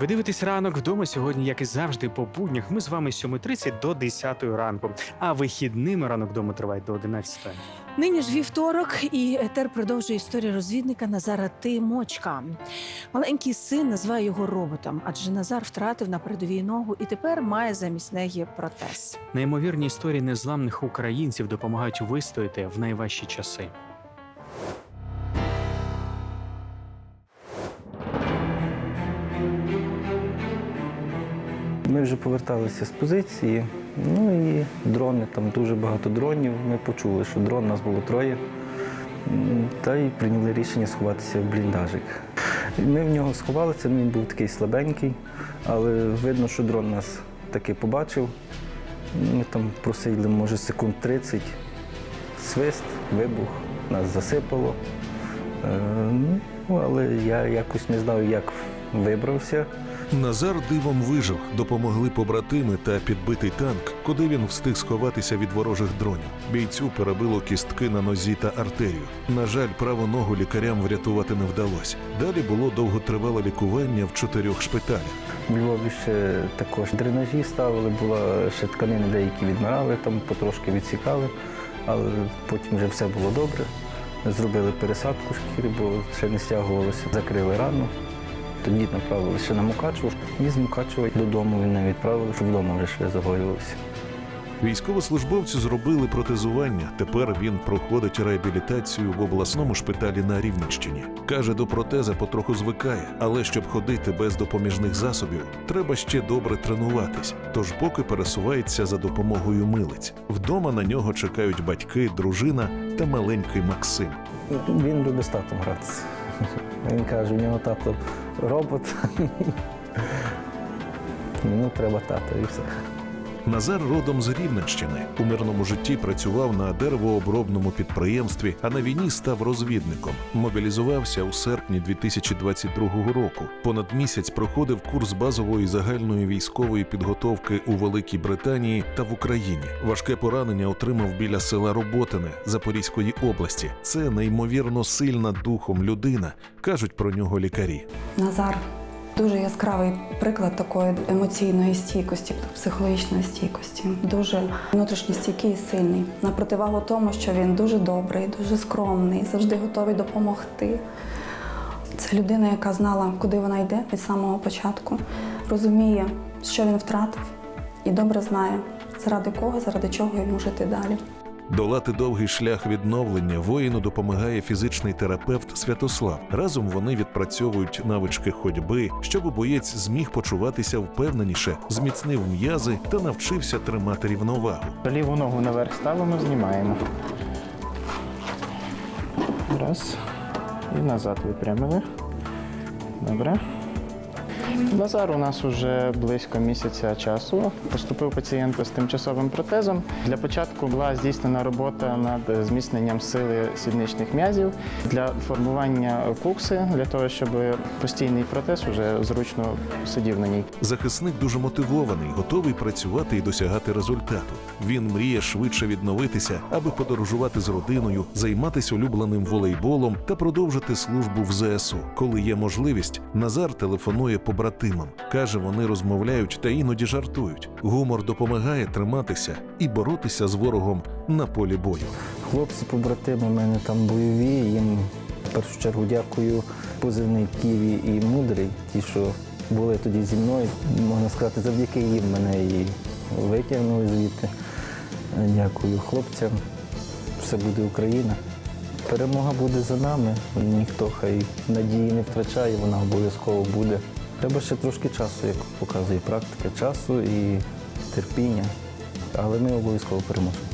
Ви дивитесь ранок вдома сьогодні, як і завжди, по буднях. Ми з вами з 7.30 до 10 ранку. А вихідними ранок вдома триває до 11. Нині ж вівторок, і етер продовжує історію розвідника Назара Тимочка. Маленький син називає його роботом, адже Назар втратив на передовій ногу і тепер має замість неї протез. Неймовірні історії незламних українців допомагають вистояти в найважчі часи. Ми вже поверталися з позиції, ну і дрони, там дуже багато дронів. Ми почули, що дрон нас було троє. Та й прийняли рішення сховатися в бліндажик. Ми в нього сховалися, він був такий слабенький, але видно, що дрон нас таки побачив. Ми там просиділи, може, секунд 30, свист, вибух, нас засипало. Е, Ну, але я якось не знаю, як вибрався. Назар дивом вижив, допомогли побратими та підбитий танк, куди він встиг сховатися від ворожих дронів. Бійцю перебило кістки на нозі та артерію. На жаль, праву ногу лікарям врятувати не вдалося. Далі було довготривале лікування в чотирьох шпиталях. У Львові ще також дренажі ставили, була ще тканини деякі відмирали, там потрошки відсікали, але потім вже все було добре. Зробили пересадку шкіри, бо ще не стягувалося, закрили рану. Тоді направили ще на Мукачево. І з Мукачева додому він не відправили, щоб вдома вже шви загоювалися. Військовослужбовцю зробили протезування. Тепер він проходить реабілітацію в обласному шпиталі на Рівненщині. Каже, до протеза потроху звикає, але щоб ходити без допоміжних засобів, треба ще добре тренуватись. Тож поки пересувається за допомогою милиць. Вдома на нього чекають батьки, дружина та маленький Максим. Він любить з татом гратися. Він каже, у нього тато робот. ну, треба тато і все. Назар родом з Рівненщини. У мирному житті працював на деревообробному підприємстві, а на війні став розвідником. Мобілізувався у серпні 2022 року. Понад місяць проходив курс базової загальної військової підготовки у Великій Британії та в Україні. Важке поранення отримав біля села Роботине Запорізької області. Це неймовірно сильна духом людина, кажуть про нього лікарі. Назар дуже яскравий приклад такої емоційної стійкості, психологічної стійкості. Дуже внутрішньо стійкий і сильний. На противагу тому, що він дуже добрий, дуже скромний, завжди готовий допомогти. Це людина, яка знала, куди вона йде від самого початку, розуміє, що він втратив, і добре знає, заради кого, заради чого йому жити далі. Долати довгий шлях відновлення воїну допомагає фізичний терапевт Святослав. Разом вони відпрацьовують навички ходьби, щоб боєць зміг почуватися впевненіше, зміцнив м'язи та навчився тримати рівновагу. Ліву ногу наверх ставимо, знімаємо. Раз. І назад випрямили. Добре. Назар у нас уже близько місяця часу. Поступив пацієнт з тимчасовим протезом. Для початку була здійснена робота над зміцненням сили сідничних м'язів для формування кукси, для того, щоб постійний протез уже зручно сидів на ній. Захисник дуже мотивований, готовий працювати і досягати результату. Він мріє швидше відновитися, аби подорожувати з родиною, займатися улюбленим волейболом та продовжити службу в ЗСУ. Коли є можливість, Назар телефонує побратимам. каже, вони розмовляють та іноді жартують. Гумор допомагає триматися і боротися з ворогом на полі бою. Хлопці, побратими, в мене там бойові. Їм в першу чергу дякую позивний Ківі і Мудрий, ті, що були тоді зі мною. Можна сказати, завдяки їм мене і витягнули звідти. Дякую хлопцям. Все буде Україна. Перемога буде за нами. Ніхто хай надії не втрачає, вона обов'язково буде. Треба ще трошки часу, як показує практика, часу і терпіння. Але ми обов'язково переможемо.